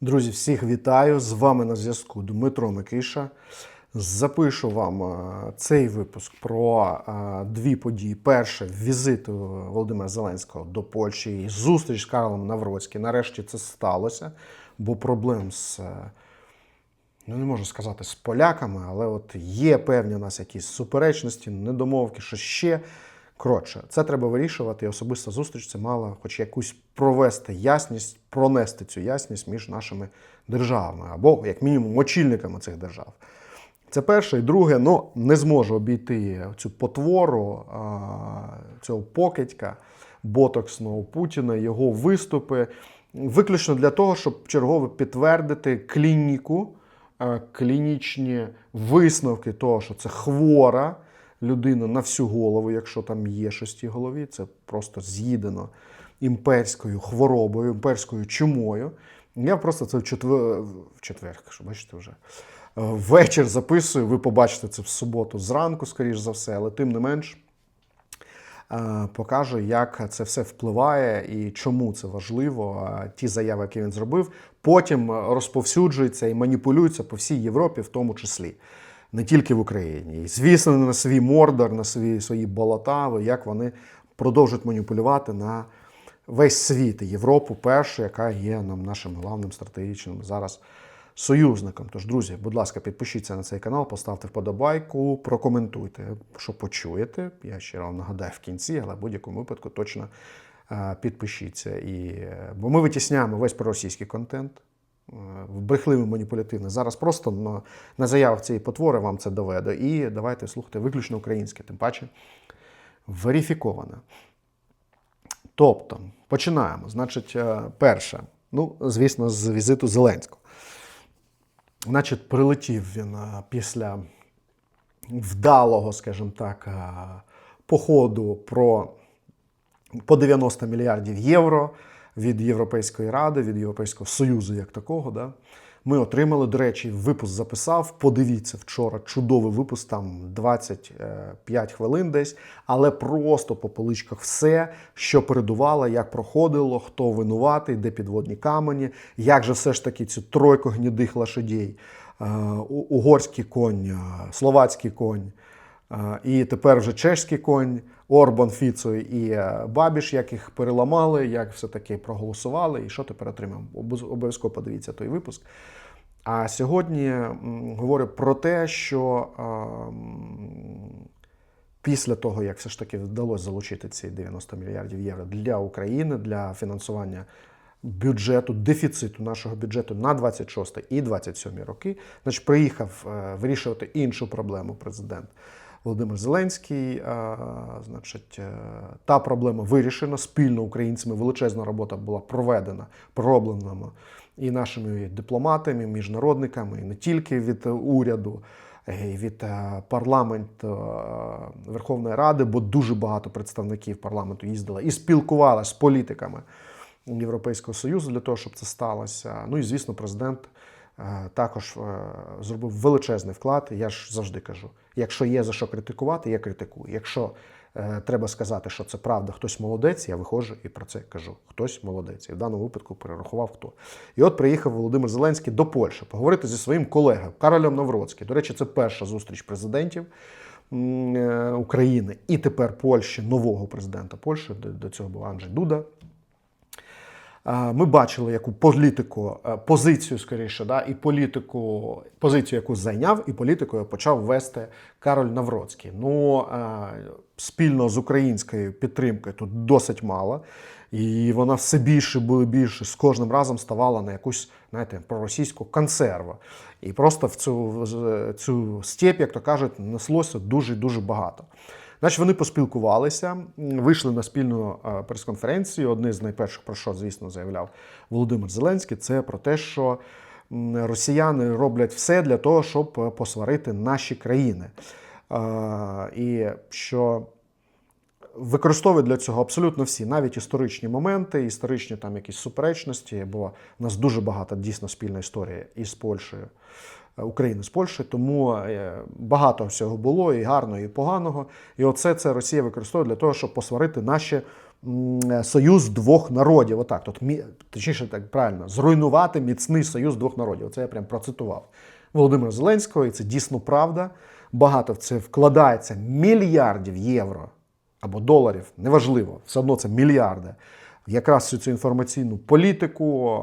Друзі, всіх вітаю! З вами на зв'язку Дмитро Микиша. Запишу вам е, цей випуск про е, дві події. Перше візит Володимира Зеленського до Польщі і зустріч з Карлом Навроцьким. Нарешті це сталося, бо проблем з, е, ну не можу сказати, з поляками, але от є певні у нас якісь суперечності, недомовки, що ще. Коротше, це треба вирішувати. І особиста зустріч це мала хоч якусь провести ясність, пронести цю ясність між нашими державами, або, як мінімум, очільниками цих держав. Це перше. І друге, ну не зможу обійти цю потвору цього покидька ботоксного Путіна, його виступи, виключно для того, щоб чергово підтвердити клініку, клінічні висновки того, що це хвора людина на всю голову, якщо там є щось в голові, це просто з'їдено імперською хворобою, імперською чумою. Я просто це в четвер, в четвер, що бачите вже. Вечір записую, ви побачите це в суботу зранку, скоріш за все, але тим не менш е, покажу, як це все впливає і чому це важливо. А Ті заяви, які він зробив, потім розповсюджуються і маніпулюються по всій Європі, в тому числі. Не тільки в Україні. І, звісно, на свій мордор, на свої, свої болота, як вони продовжують маніпулювати на весь світ Європу, першу, яка є нам нашим главним стратегічним зараз союзником. Тож, друзі, будь ласка, підпишіться на цей канал, поставте вподобайку, прокоментуйте, що почуєте. Я ще вам нагадаю в кінці, але в будь-якому випадку точно е, підпишіться. І, е, Бо ми витісняємо весь проросійський контент. Е, Брехливий маніпулятивний. Зараз просто на, на заявах цієї потвори вам це доведе. І давайте слухати виключно українське, тим паче верифіковане. Тобто, починаємо. Значить, е, перше, ну, звісно, з візиту Зеленського. Значить, прилетів він е, після вдалого, скажімо так, походу про по 90 мільярдів євро від Європейської ради, від Європейського Союзу як такого. Да? Ми отримали, до речі, випуск записав. Подивіться вчора чудовий випуск, там 25 хвилин десь, але просто по поличках все, що передувало, як проходило, хто винуватий, де підводні камені, як же все ж таки цю тройку гнідих лошадей, е, угорський конь, е, словацький конь. І тепер вже чешський конь, Орбан, Фіцо і е, Бабіш, як їх переламали, як все-таки проголосували, і що тепер отримав. Обов'яз- Обов'язково подивіться той випуск. А сьогодні говорю про те, що після того, як все ж таки вдалося залучити ці 90 мільярдів євро для України, для фінансування бюджету, дефіциту нашого бюджету на 26 і 27 роки, значить, приїхав е, вирішувати іншу проблему президент. Володимир Зеленський, значить, е, та проблема вирішена спільно українцями. Величезна робота була проведена, пророблена і нашими дипломатами, міжнародниками, і не тільки від уряду, від е, парламенту е, Верховної Ради, бо дуже багато представників парламенту їздили і спілкувалися з політиками Європейського Союзу для того, щоб це сталося. Ну і звісно, президент також е, зробив величезний вклад. Я ж завжди кажу: якщо є за що критикувати, я критикую. Якщо е, треба сказати, що це правда, хтось молодець, я виходжу і про це кажу. Хтось молодець. І в даному випадку перерахував хто. І от приїхав Володимир Зеленський до Польщі поговорити зі своїм колегою Каролем Навроцьким. До речі, це перша зустріч президентів. е, України і тепер Польщі, нового президента Польщі, до цього був Анджей Дуда. Е, Ми бачили, яку політику, е, позицію скоріше, да, і політику, позицію, яку зайняв, і політику почав вести Кароль Навроцький. Ну, е, спільно з українською підтримкою тут досить мало. І вона все більше було більше з кожним разом ставала на якусь, знаєте, проросійську консерву. І просто в цю, в цю степь, як то кажуть, неслося дуже-дуже багато. Значить, вони поспілкувалися, вийшли на спільну е, прес-конференцію. Одне з найперших, про що, звісно, заявляв Володимир Зеленський, це про те, що росіяни роблять все для того, щоб е, посварити наші країни. Е, І що використовують для цього абсолютно всі, навіть історичні моменти, історичні там якісь суперечності, бо в нас дуже багато дійсно спільна історія із Польщею, України з Польщею, тому е, багато всього було і гарного, і поганого. І оце це Росія використовує для того, щоб посварити наші союз двох народів. Отак, тут точніше, так правильно, зруйнувати міцний союз двох народів. Це я прям процитував Володимира Зеленського, і це дійсно правда. Багато в це вкладається мільярдів євро або доларів, неважливо, все одно це мільярди. Якраз цю інформаційну політику,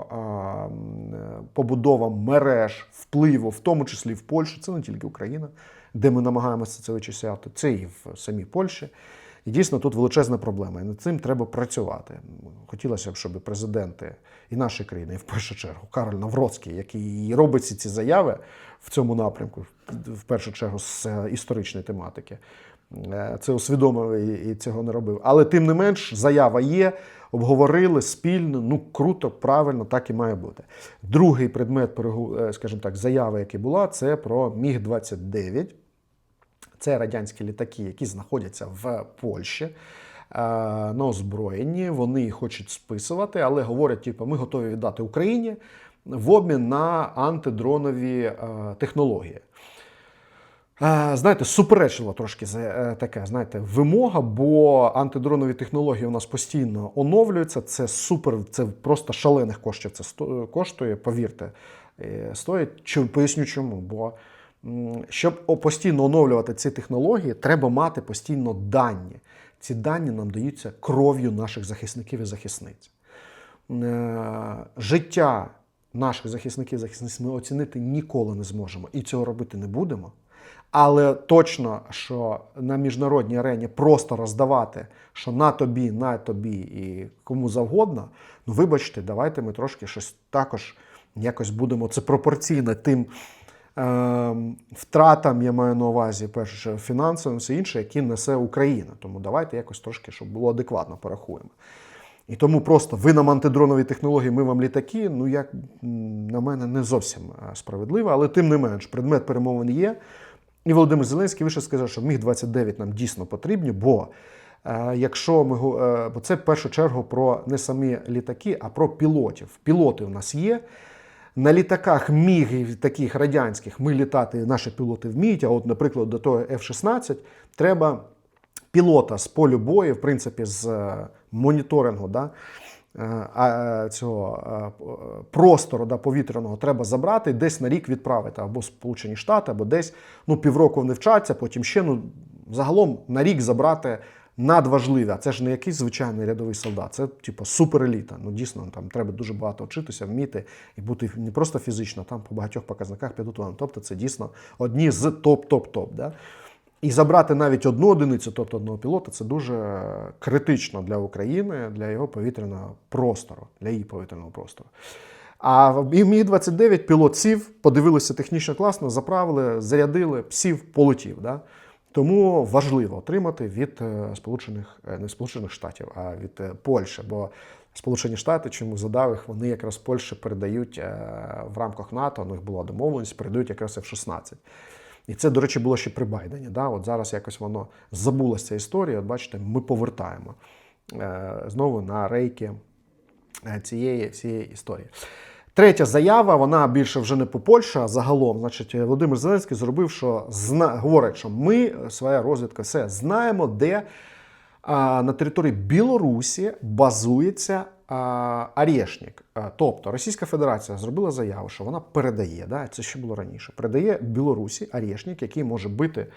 побудова мереж, впливу, в тому числі в Польщі, це не тільки Україна, де ми намагаємося це вичисляти, це і в самій Польщі. І дійсно тут величезна проблема. І над цим треба працювати. Хотілося б, щоб президенти і нашої країни, і в першу чергу, Кароль Навроцький, який робить ці заяви в цьому напрямку, в першу чергу з е, історичної тематики, це усвідомив і- цього не робив. Але тим не менш, заява є, обговорили спільно, ну круто, правильно, так і має бути. Другий предмет, е, скажімо так, заяви, яка була, це про Міг-29. Це радянські літаки, які знаходяться в Польщі е, на озброєнні. Вони хочуть списувати, але говорять, типу, ми готові віддати Україні в обмін на антидронові е, технології. Е, Знаєте, суперечлива трошки е, така, знаєте, вимога, бо антидронові технології у нас постійно оновлюються. Це супер, це просто шалених коштів це сто- коштує, повірте, е, стоїть. Чу- Поясню чому. Бо щоб постійно оновлювати ці технології, треба мати постійно дані. Ці дані нам даються кров'ю наших захисників і захисниць. Е, Життя наших захисників і захисниць ми оцінити ніколи не зможемо і цього робити не будемо. Але точно, що на міжнародній арені просто роздавати, що на тобі, на тобі і кому завгодно, ну вибачте, давайте ми трошки щось також якось будемо. Це пропорційно тим е, втратам, я маю на увазі, перше, фінансовим, все інше, які несе Україна. Тому давайте якось трошки, щоб було адекватно порахуємо. І тому просто ви нам антидронові технології, ми вам літаки. Ну, як на мене, не зовсім е, справедливо, але тим не менш, предмет перемовин є. І Володимир Зеленський вище сказав, що міг 29 нам дійсно потрібні, бо е, якщо ми е, бо це в першу чергу про не самі літаки, а про пілотів. Пілоти у нас є. На літаках мігів таких радянських ми літати, наші пілоти вміють. А от, наприклад, до того F-16 треба пілота з полю бою, в принципі, з е, моніторингу да, цього е, п- е, простору да, повітряного треба забрати, десь на рік відправити або Сполучені Штати, або десь ну, півроку вони вчаться, потім ще ну, загалом на рік забрати надважливе. Це ж не якийсь звичайний рядовий солдат, це типу супереліта. Ну дійсно там треба дуже багато вчитися, вміти і бути не просто фізично, там по багатьох показниках підготовленим. Тобто це дійсно одні з топ-топ-топ. Да? І забрати навіть одну одиницю, тобто одного пілота, це дуже критично для України, для його повітряного простору, для її повітряного простору. А в Міг-29 пілот сів, подивилися технічно класно, заправили, зарядили, сів, полетів. Да? Тому важливо отримати від е, Сполучених е, не Сполучених Штатів, а від е, Польщі. Бо Сполучені Штати, чому задав їх, вони якраз Польщі передають в рамках НАТО, у них була домовленість, передають якраз F-16. І це, до речі, було ще при Байдені. Да? От зараз якось воно забулася ця історія. От бачите, ми повертаємо е, знову на рейки е, цієї всієї історії. Третя заява, вона більше вже не по Польщі, а загалом. Значить, Володимир Зеленський зробив, що зна... говорить, що ми, своя розвідка, все знаємо, де а, на території Білорусі базується Арєшнік. Тобто Російська Федерація зробила заяву, що вона передає, да, це ще було раніше, передає Білорусі Арєшнік, який може бити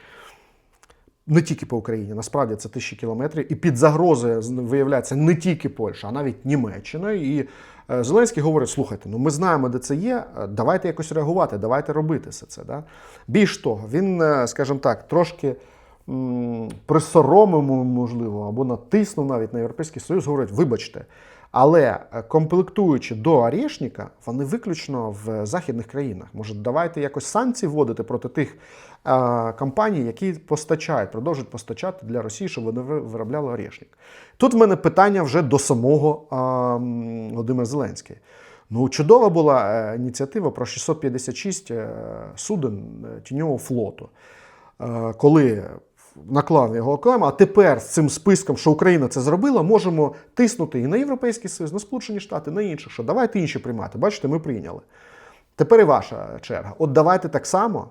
не тільки по Україні, насправді це тисячі кілометрів, і під загрозою виявляється не тільки Польща, а навіть Німеччина. І е, Зеленський говорить: слухайте, ну ми знаємо, де це є. е, Давайте якось реагувати, давайте робити все це. Да? Більш того, він, е, скажімо так, трошки м, присоромив, можливо, або натиснув навіть на Європейський Союз, говорить, вибачте. Але е, комплектуючи до Арєшніка, вони виключно в західних країнах. Може, давайте якось санкції вводити проти тих е, компаній, які постачають, продовжують постачати для Росії, щоб вони виробляли Арєшнік. Тут в мене питання вже до самого е, Володимира Зеленського. Ну, чудова була е, ініціатива про 656 е, суден тіньового флоту. Коли наклав його окремо, а тепер з цим списком, що Україна це зробила, можемо тиснути і на Європейський Союз, на Сполучені Штати, на інших, що давайте інші приймати. Бачите, ми прийняли. Тепер і ваша черга. От давайте так само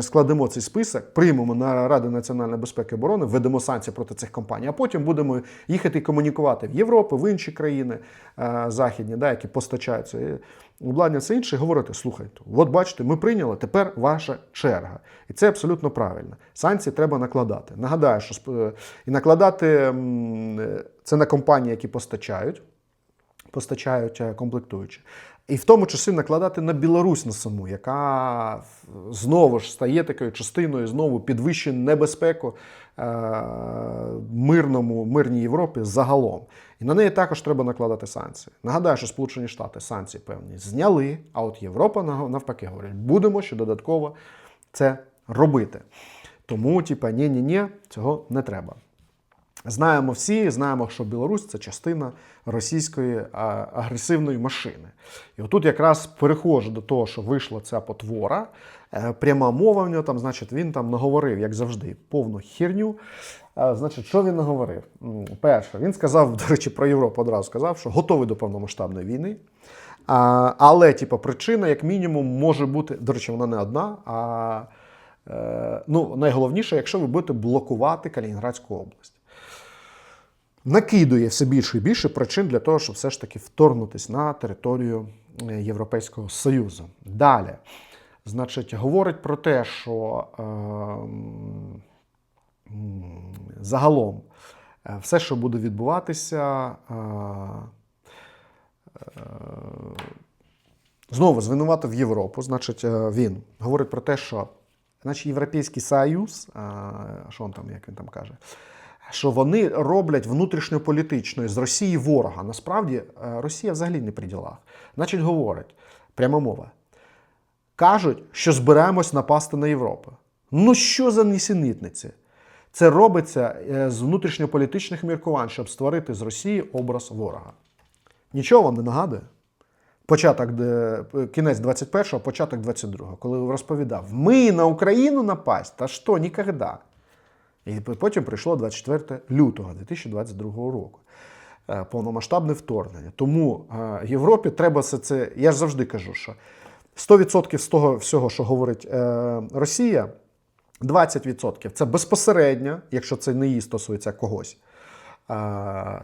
складемо цей список, приймемо на Раду національної безпеки і оборони, введемо санкції проти цих компаній, а потім будемо їхати і комунікувати в Європу, в інші країни е, західні, да, які постачають це обладнання, все інше, і говорити: слухайте, от бачите, ми прийняли, тепер ваша черга. І це абсолютно правильно. Санкції треба накладати. Нагадаю, що е, і накладати е, це на компанії, які постачають постачають е, комплектуючі. І в тому числі накладати на Білорусь на саму, яка знову ж стає такою частиною, знову підвищує небезпеку е, мирному, мирній Європі загалом. І на неї також треба накладати санкції. Нагадаю, що Сполучені Штати санкції певні зняли, а от Європа нав- навпаки говорить, будемо ще додатково це робити. Тому, типа, ні-ні-ні, цього не треба. Знаємо всі, знаємо, що Білорусь це частина російської агресивної машини. І отут якраз переходжу до того, що вийшла ця потвора. Е, Пряма мова в нього там, значить, він там наговорив, як завжди, повну херню. Е, Значить, що він наговорив? Перше, він сказав, до речі, про Європу одразу сказав, що готовий до повномасштабної війни. Але, типу, причина, як мінімум, може бути, до речі, вона не одна, а е, ну, найголовніше, якщо ви будете блокувати Калінінградську область накидує все більше і більше причин для того, щоб все ж таки вторгнутися на територію е, Європейського Союзу. Далі, значить, говорить про те, що е, м, м, загалом е, все, що буде відбуватися, е, е, знову звинуватив Європу. Значить, е, він говорить про те, що значить, Європейський Союз, е, що він там, як він там каже, що вони роблять внутрішньополітично з Росії ворога. Насправді е, Росія взагалі не при ділах. Значить, говорить, пряма мова. Кажуть, що збираємось напасти на Європу. Ну що за нісенітниці? Це робиться е, з внутрішньополітичних міркувань, щоб створити з Росії образ ворога. Нічого вам не нагадує? Початок, кінець 21-го, початок 22-го, коли розповідав: ми на Україну напасть, та що, ніколи. І потім прийшло 24 лютого 2022 року. Е, Повномасштабне вторгнення. Тому е, Європі треба все це. Я ж завжди кажу, що 100% з того всього, що говорить е, Росія, 20% це безпосередньо, якщо це не її стосується когось.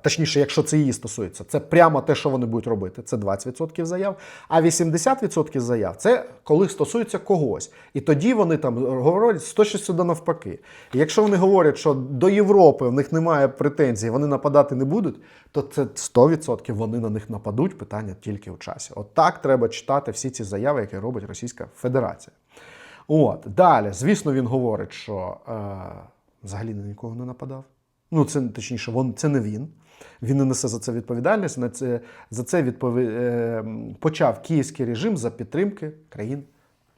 Точніше, якщо це її стосується, це прямо те, що вони будуть робити. Це 20% заяв. А 80% заяв це коли стосується когось. І тоді вони там говорять 106 сюди навпаки. І якщо вони говорять, що до Європи в них немає претензій, вони нападати не будуть, то це 100% вони на них нападуть. Питання тільки в часі. От так треба читати всі ці заяви, які робить Російська Федерація. От далі, звісно, він говорить, що е, взагалі на нікого не нападав. Ну, це точніше, він, це не він. Він не несе за це відповідальність. На це, за це відпові... е, почав київський режим за підтримки країн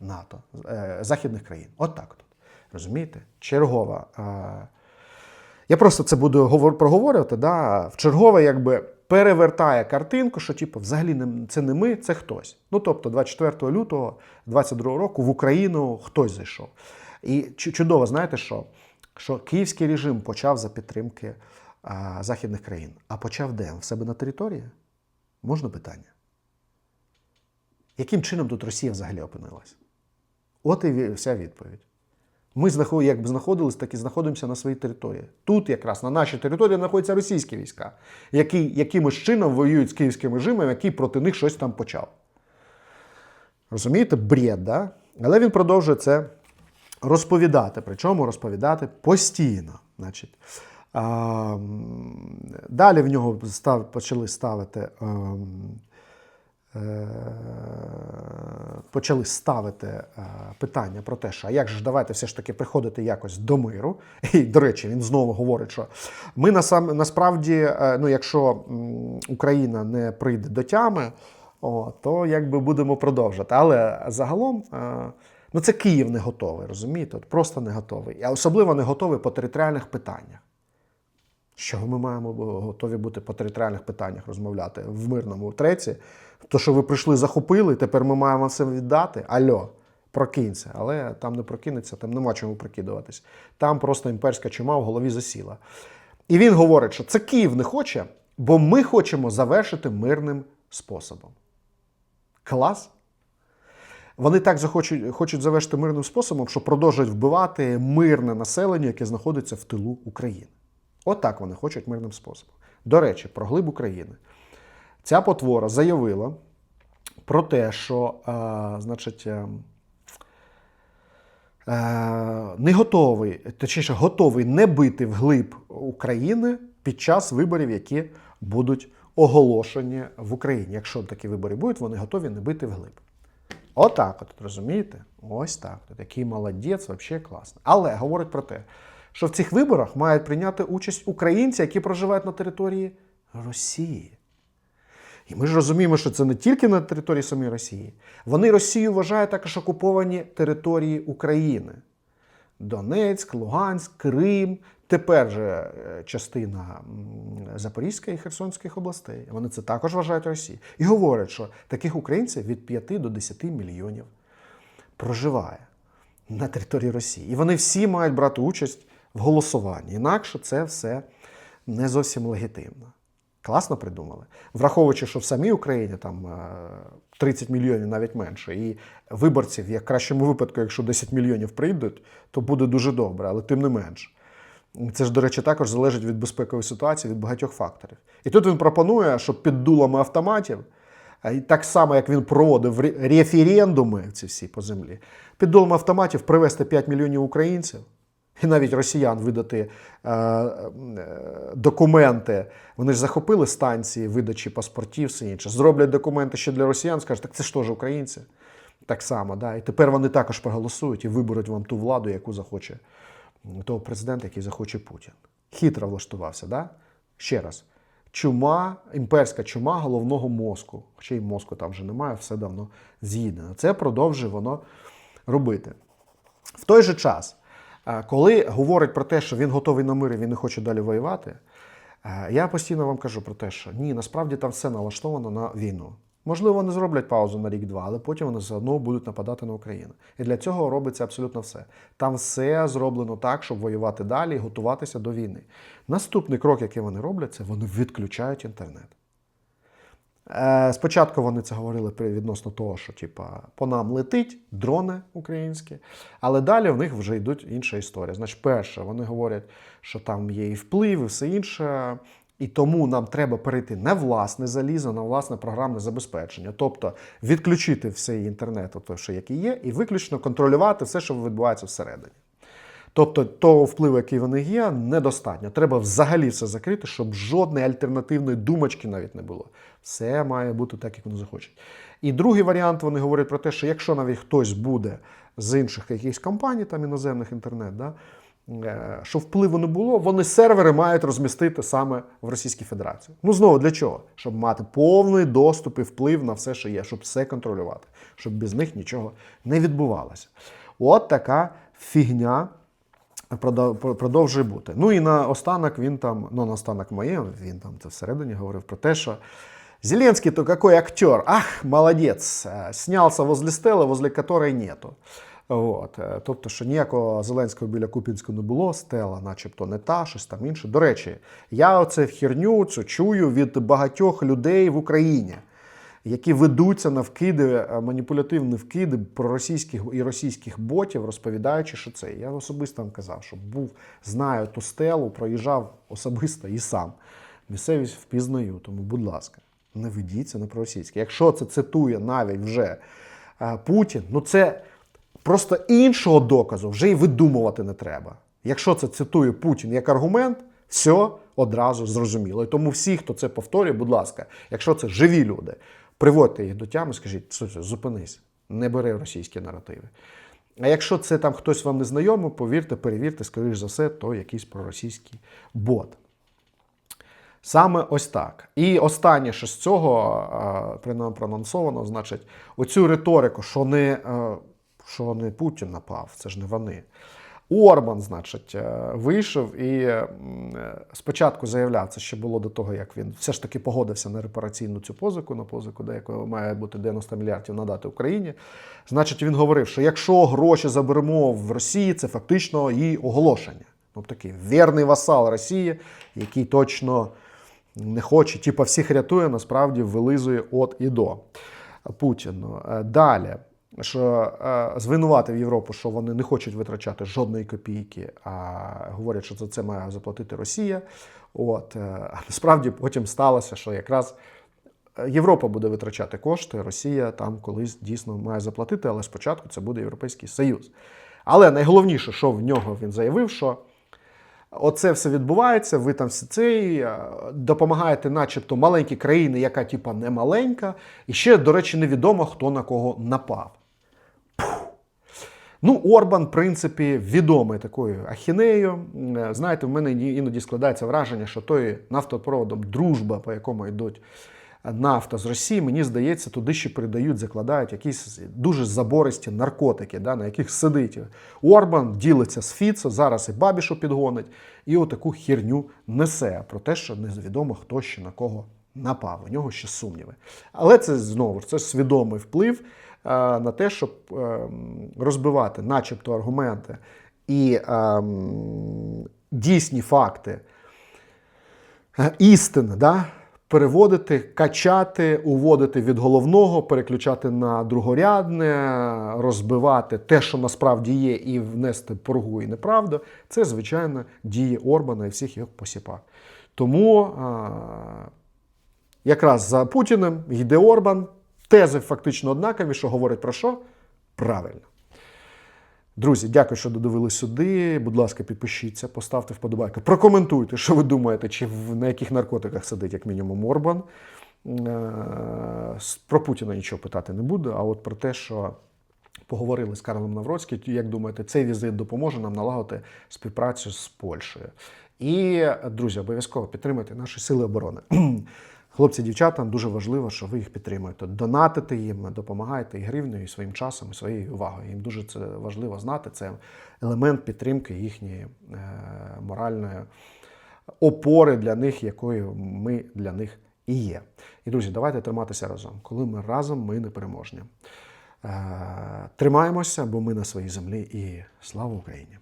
НАТО, е, західних країн. От так тут. Розумієте? Чергова. Я просто це буду говор- проговорювати. Да? В чергове якби перевертає картинку, що типу, взагалі не, це не ми, це хтось. Ну тобто, 24 лютого 22 року в Україну хтось зайшов. І чудово, знаєте що? Що київський режим почав за підтримки а, західних країн. А почав де? В себе на території? Можна питання? Яким чином тут Росія взагалі опинилась? От і вся відповідь. Ми знаход- як знаходились, так і знаходимося на своїй території. Тут якраз на нашій території знаходяться російські війська, які якимось чином воюють з київським режимом, який проти них щось там почав. Розумієте, бред, да? Але він продовжує це розповідати, причому розповідати постійно. Значить, а, далі в нього став, почали ставити. ем, е, почали ставити е, питання про те, що а як ж давайте все ж таки приходити якось до миру. І, до речі, він знову говорить, що ми насам, насправді, е, ну, якщо Україна не прийде до тями, о, то якби будемо продовжувати. Але загалом. Ну, це Київ не готовий, розумієте? От просто не готовий. А особливо не готовий по територіальних питаннях. Чого ми маємо готові бути по територіальних питаннях розмовляти в мирному треці? То, що ви прийшли, захопили, тепер ми маємо все віддати. Альо, прокинься. Але там не прокинеться, там нема чому прикидуватись. Там просто імперська чума в голові засіла. І він говорить, що це Київ не хоче, бо ми хочемо завершити мирним способом. Клас. Вони так захочуть хочуть завершити мирним способом, що продовжують вбивати мирне населення, яке знаходиться в тилу України. Отак вони хочуть мирним способом. До речі, про глиб України. Ця потвора заявила про те, що, е, значить, е, е, не готовий, точніше, готовий не бити вглиб України під час виборів, які будуть оголошені в Україні. Якщо такі вибори будуть, вони готові не бити вглиб. Отак, от, розумієте? Ось так. Такий молодець, взагалі класно. Але говорить про те, що в цих виборах мають прийняти участь українці, які проживають на території Росії. І ми ж розуміємо, що це не тільки на території самої Росії. Вони Росію вважають також окуповані території України. Донецьк, Луганськ, Крим, тепер же е, частина Запорізької і Херсонських областей. Вони це також вважають Росією. І говорять, що таких українців від 5 до 10 мільйонів проживає на території Росії. І вони всі мають брати участь в голосуванні. Інакше це все не зовсім легітимно. Класно придумали. Враховуючи, що в самій Україні там е, 30 мільйонів навіть менше, і виборців, як в кращому випадку, якщо 10 мільйонів прийдуть, то буде дуже добре, але тим не менш. Це ж, до речі, також залежить від безпекової ситуації, від багатьох факторів. І тут він пропонує, щоб під дулами автоматів, так само, як він проводив референдуми ці всі по землі, під дулами автоматів привезти 5 мільйонів українців і навіть росіян видати е, е, документи. Вони ж захопили станції видачі паспортів, все інше. Зроблять документи ще для росіян, скажуть, так це ж теж українці. Так само, да. І тепер вони також проголосують і виберуть вам ту владу, яку захоче того президента, який захоче Путін. Хитро влаштувався, да? Ще раз. Чума, імперська чума головного мозку. Хоча й мозку там вже немає, все давно з'їдено. Це продовжує воно робити. В той же час, е, коли говорить про те, що він готовий на мир і він не хоче далі воювати, е, я постійно вам кажу про те, що ні, насправді там все налаштовано на війну. Можливо, вони зроблять паузу на рік-два, але потім вони все одно будуть нападати на Україну. І для цього робиться абсолютно все. Там все зроблено так, щоб воювати далі і готуватися до війни. Наступний крок, який вони роблять, це вони відключають інтернет. Е, Спочатку вони це говорили відносно того, що типа, по нам летить дрони українські, але далі в них вже йдуть інша історія. Значить, перше, вони говорять, що там є і вплив, і все інше. І тому нам треба перейти на власне залізо, на власне програмне забезпечення, тобто відключити все інтернет, той, що який є, і виключно контролювати все, що відбувається всередині. Тобто того впливу, який вони є, недостатньо. Треба взагалі все закрити, щоб жодної альтернативної думочки навіть не було. Все має бути так, як вони захочуть. І другий варіант вони говорять про те, що якщо навіть хтось буде з інших якихось компаній, там іноземних інтернет, да, що впливу не було, вони сервери мають розмістити саме в Російській Федерації. Ну знову для чого? Щоб мати повний доступ і вплив на все, що є, щоб все контролювати, щоб без них нічого не відбувалося. От така фігня продовжує бути. Ну і на останок він там, ну на останок моє, він там це всередині говорив про те, що Зеленський то какой актер, ах, молодець, е, снявся возле стели, возле которой нету. От. е, Тобто, що ніякого Зеленського біля Купінського не було, стела, начебто не та, щось там інше. До речі, я оце херню цю чую від багатьох людей в Україні які ведуться на вкиди, е, маніпулятивні вкиди проросійських і російських ботів, розповідаючи, що це. Я особисто вам казав, що був, знаю ту стелу, проїжджав особисто і сам. Місцевість впізнаю, тому, будь ласка, не ведіться на проросійське. Якщо це цитує навіть вже е, Путін, ну це просто іншого доказу вже й видумувати не треба. Якщо це цитує Путін як аргумент, все одразу зрозуміло. І тому всі, хто це повторює, будь ласка, якщо це живі люди, приводьте їх до тями, скажіть, «Слухай, зупинись, не бери російські наративи. А якщо це там хтось вам не знайомий, повірте, перевірте, скоріш за все, то якийсь проросійський бот. Саме ось так. І останнє, що з цього принаймні проанонсовано, значить, оцю риторику, що не, е, що не Путін напав, це ж не вони. Орбан, значить, е, вийшов і е, спочатку заявляв, це ще було до того, як він все ж таки погодився на репараційну цю позику, на позику, де якої має бути 90 мільярдів надати Україні. Значить, він говорив, що якщо гроші заберемо в Росії, це фактично її оголошення. Ну, такий вірний васал Росії, який точно не хоче, типа всіх рятує, насправді вилизує от і до Путіну. Е, Далі. Що е, звинуватив Європу, що вони не хочуть витрачати жодної копійки, а говорять, що за це має заплатити Росія. От, е, а насправді потім сталося, що якраз Європа буде витрачати кошти, Росія там колись дійсно має заплатити, але спочатку це буде Європейський Союз. Але найголовніше, що в нього він заявив, що оце все відбувається, ви там все це е, допомагаєте, начебто, маленькій країні, яка типа не маленька, і ще, до речі, невідомо, хто на кого напав. Ну, Орбан, в принципі, відомий такою ахінеєю. Е, Знаєте, в мене іноді складається враження, що той нафтопроводом дружба, по якому йдуть нафта з Росії, мені здається, туди ще передають, закладають якісь дуже забористі наркотики, да, на яких сидить. Орбан ділиться з Фіцо, зараз і Бабішу підгонить, і отаку херню несе про те, що невідомо, хто ще на кого напав. У нього ще сумніви. Але це знову ж це свідомий вплив е, на те, щоб е, розбивати, начебто, аргументи і е, дійсні факти е, істини, да? переводити, качати, уводити від головного, переключати на другорядне, розбивати те, що насправді є, і внести поргу і неправду, це, звичайно, дії Орбана і всіх його посіпак. Тому якраз за Путіним йде Орбан, тези фактично однакові, що говорить про що? Правильно. Друзі, дякую, що додивились сюди. Будь ласка, підпишіться, поставте вподобайку. Прокоментуйте, що ви думаєте, чи в- на яких наркотиках сидить, як мінімум, Орбан. Е, Про Путіна нічого питати не буду, а от про те, що поговорили з Карлом Навроцьким, як думаєте, цей візит допоможе нам налагодити співпрацю з Польщею. І, друзі, обов'язково підтримайте наші сили оборони. Хлопці, дівчатам дуже важливо, що ви їх підтримуєте. Донатите їм, допомагаєте і гривнею, і своїм часом, і своєю увагою. Їм дуже це важливо знати. Це елемент підтримки їхньої е, моральної опори для них, якою ми для них і є. І друзі, давайте триматися разом. Коли ми разом, ми непереможні. Е, Тримаємося, бо ми на своїй землі. І слава Україні!